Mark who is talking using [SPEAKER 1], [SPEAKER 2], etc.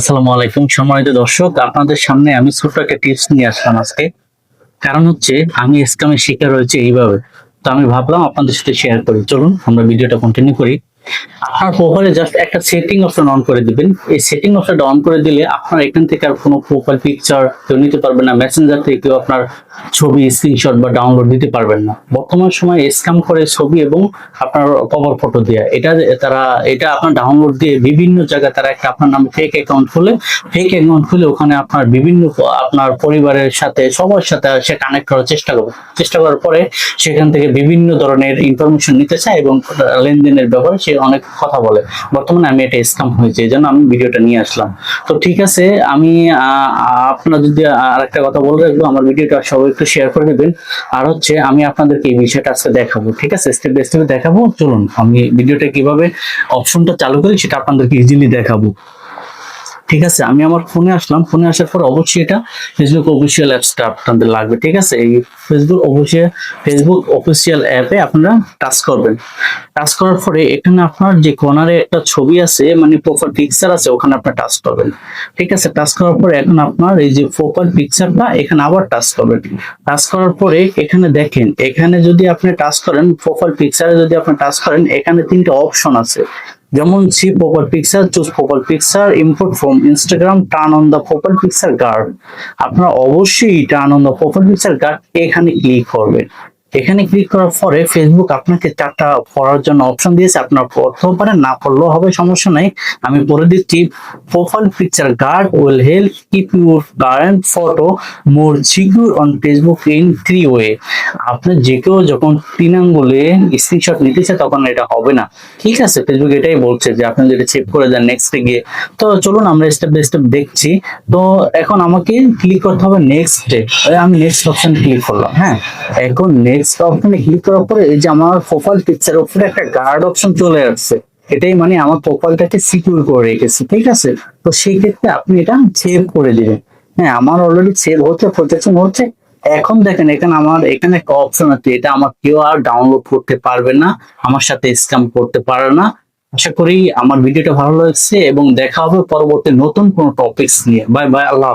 [SPEAKER 1] আসসালামু আলাইকুম সম্মানিত দর্শক, আপনাদের সামনে আমি ছোট্ট একটা টিপস নিয়ে আসলাম আজকে। কারণ হচ্ছে, আমি স্ক্যামের শিকার হয়েছে এইভাবে। তো আমি ভাবলাম আপনাদের সাথে শেয়ার করি। চলুন, আমরা ভিডিওটা কন্টিনিউ করি। আপনার প্রোফাইলে জাস্ট একটা সেটিং অপশন অন করে দিবেন। এই সেটিং অপশনটা অন করে দিলে আপনার এখান থেকে আর কোনো প্রোফাইল পিকচার কেউ নিতে পারবেন না মেসেঞ্জার থেকে কেউ আপনার ছবি স্ক্রিনশট বা ডাউনলোড দিতে পারবেন না। বর্তমান সময়ে স্ক্যাম করে ছবি এবং আপনার কভার ফটো দেওয়া এটা তারা, এটা আপনার ডাউনলোড দিয়ে বিভিন্ন জায়গায় তারা একটা আপনার নামে ফেক অ্যাকাউন্ট খুলে ফেক অ্যাকাউন্ট খুলে ওখানে আপনার বিভিন্ন আপনার পরিবারের সাথে, সবার সাথে সে কানেক্ট করার চেষ্টা করবে। চেষ্টা করার পরে সেখান থেকে বিভিন্ন ধরনের ইনফরমেশন নিতে চায় এবং লেনদেনের ব্যাপারে সে অনেক কথা বলে। বর্তমানে আমি এটা স্ক্যাম হয়েছে, এই জন্য আমি ভিডিওটা নিয়ে আসলাম। তো ঠিক আছে, আমি আপনারা যদি আর একটা কথা বলে রাখব, আমার ভিডিওটা সবাই একটু শেয়ার করে দেবেন আর হচ্ছে, আমি আপনাদেরকে এই বিষয়টা আজকে দেখাবো, ঠিক আছে? স্টেপ বাই স্টেপ দেখাবো। চলুন, আমি ভিডিওটা কীভাবে অপশনটা চালু করি, সেটা আপনাদেরকে ইজিলি দেখাবো। ঠিক আছে? আমি আমার ফোনে আসলাম। ফোনে আসার পর অবশ্যই এটা ফেসবুক অফিসিয়াল অ্যাপসটা আপনাদের লাগবে, ঠিক আছে? এই ফেসবুক অফিসিয়াল ফেসবুক অফিসিয়াল অ্যাপে আপনারা টাচ করবেন। টাচ করার পরে এখানে আপনার যে কর্নারে একটা ছবি আছে মানে প্রোফাইল পিকচার আছে, ওখানে আপনার টাচ করবেন। ঠিক আছে? টাচ করার পরে এখন আপনার এই যে প্রোফাইল পিকচারটা এখানে আবার টাচ করবেন। টাচ করার পরে এখানে দেখেন, এখানে যদি আপনি টাচ করেন প্রোফাইল পিকচারে যদি আপনি টাচ করেন, এখানে তিনটা অপশন আছে। যেমন see profile picture, choose profile picture import from Instagram turn on the profile picture guard আপনারা অবশ্যই turn on the profile picture guard এখানে ক্লিক করবেন। এখানে ক্লিক করার পরে ফেসবুক আপনাকে চারটা পড়ার জন্য অপশন দিয়েছে। আপনার পড়তেও পারেন না পড়লেও হবে, সমস্যা নাই। আমি বলে দিচ্ছি profile picture guard will help keep your current photo more secure on Facebook in three way আপনি যে কেউ যখন তিন আঙ্গুলে স্ক্রিনশট নিতে চায়, তখন এটা হবে না। ঠিক আছে ফেসবুক এটাই বলছে যে আপনি যদি চেক করে দেন নেক্সট গিয়ে। তো চলুন, আমরা স্টেপ বাই স্টেপ দেখছি। তো এখন আমাকে ক্লিক করতে হবে নেক্সট আমি নেক্সট অপশন ক্লিক করলাম হ্যাঁ? এখন নেক্সট অপশনে ক্লিক করার পরে এই যে আমার প্রোফাইল পিকচার উপরে একটা গার্ড অপশন চলে আসছে। এটাই মানে আমার প্রোফাইলটাকে সিকিউর করে রেখেছি, ঠিক আছে? তো সেই ক্ষেত্রে আপনি এটা সেভ করে দিবেন। হ্যাঁ আমার অলরেডি সেভ হচ্ছে প্রোটেকশন হচ্ছে। এখন দেখেন, এখানে আমার, এখানে একটা অপশন আছে, এটা আমার কেউ আর ডাউনলোড করতে পারবে না, আমার সাথে স্ক্যাম করতে পারে না। আশা করি আমার ভিডিওটা ভালো লাগছে এবং দেখা হবে পরবর্তী নতুন কোনো টপিকস নিয়ে। বাই বাই আল্লাহ